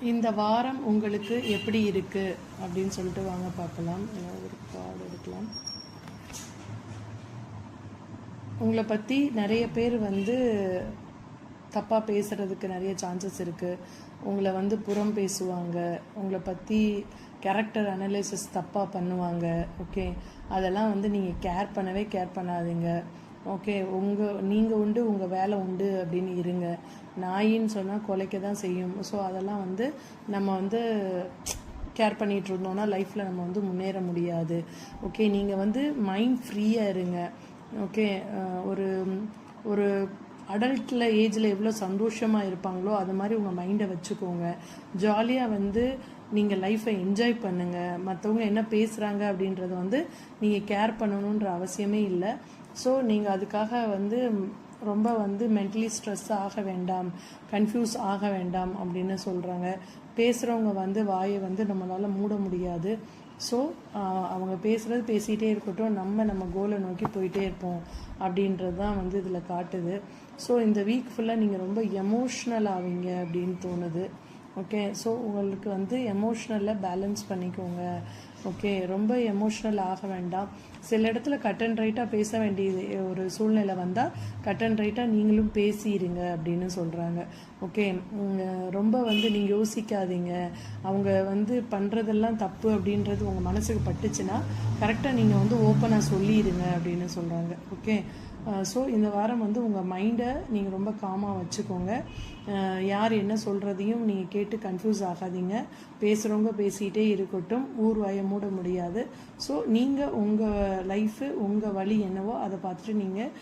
இந்த வாரம் உங்களுக்கு எப்படி இருக்கு? அப்படின்னு சொல்லிட்டு வாங்க பார்க்கலாம். ஏதாவது ஒரு கார்டு எடுக்கலாம். உங்களை பற்றி நிறைய பேர் வந்து தப்பாக பேசுகிறதுக்கு நிறைய சான்சஸ் இருக்குது உங்களை வந்து புறம் பேசுவாங்க. உங்களை பற்றி கேரக்டர் அனலைசிஸ் தப்பாக பண்ணுவாங்க. ஓகே அதெல்லாம் வந்து நீங்கள் கேர் பண்ணவே கேர் பண்ணாதீங்க. ஓகே உங்கள் நீங்கள் உண்டு உங்கள் வேலை உண்டு அப்படின்னு இருங்க. நாயின்னு சொன்னால் கொலைக்க தான் செய்யும். ஸோ அதெல்லாம் வந்து நம்ம வந்து கேர் பண்ணிகிட்டு இருந்தோம்னா லைஃப்பில் நம்ம வந்து முன்னேற முடியாது. ஓகே நீங்கள் வந்து மைண்ட் ஃப்ரீயாக இருங்க. ஓகே ஒரு ஒரு அடல்ட்டில் ஏஜில் எவ்வளோ சந்தோஷமாக இருப்பாங்களோ அது மாதிரி உங்கள் மைண்டை வச்சுக்கோங்க. ஜாலியாக வந்து நீங்கள் லைஃப்பை என்ஜாய் பண்ணுங்கள் மற்றவங்க என்ன பேசுகிறாங்க அப்படின்றத வந்து நீங்கள் கேர் பண்ணணுன்ற அவசியமே இல்லை. ஸோ நீங்கள் அதுக்காக வந்து ரொம்ப வந்து மென்டலி ஸ்ட்ரெஸ் ஆக வேண்டாம் கன்ஃபியூஸ் ஆக வேண்டாம் அப்படின்னு சொல்கிறாங்க பேசுகிறவங்க வந்து வாயை வந்து நம்மளால் மூட முடியாது. ஸோ அவங்க பேசுகிறது பேசிகிட்டே இருக்கட்டும் நம்ம நம்ம கோலை நோக்கி போயிட்டே இருப்போம் அப்படின்றது தான் வந்து இதில் காட்டுது. ஸோ இந்த வீக் ஃபுல்லாக நீங்கள் ரொம்ப எமோஷ்னல் ஆவீங்க அப்படின்னு தோணுது. ஓகே ஸோ உங்களுக்கு வந்து எமோஷ்னலில் பேலன்ஸ் பண்ணிக்கோங்க. ஓகே ரொம்ப எமோஷ்னல் ஆக வேண்டாம். சில இடத்துல கட் அண்ட் ரைட்டாக பேச வேண்டியது ஒரு சூழ்நிலை வந்தால் கட் அண்ட் ரைட்டாக நீங்களும் பேசிடுங்க அப்படின்னு சொல்கிறாங்க ஓகே ரொம்ப வந்து நீங்கள் யோசிக்காதீங்க. அவங்க வந்து பண்ணுறதெல்லாம் தப்பு அப்படின்றது உங்கள் மனசுக்கு பட்டுச்சுன்னா கரெக்டாக நீங்கள் வந்து ஓப்பனாக சொல்லிடுங்க அப்படின்னு சொல்கிறாங்க ஓகே ஸோ இந்த வாரம் வந்து உங்கள் மைண்டை நீங்கள் ரொம்ப காமாக வச்சுக்கோங்க. யார் என்ன சொல்கிறதையும் நீங்கள் கேட்டு கன்ஃபியூஸ் ஆகாதீங்க. பேசுகிறவங்க பேசிகிட்டே இருக்கட்டும். ஊர்வாயமோ மூட முடியாது. ஸோ நீங்கள் உங்கள் லைஃபு உங்கள் வழி என்னவோ அதை பார்த்துட்டு நீங்கள்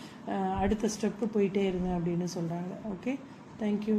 அடுத்த ஸ்டெப்பு போயிட்டே இருங்க அப்படின்னு சொல்கிறாங்க ஓகே தேங்க்யூ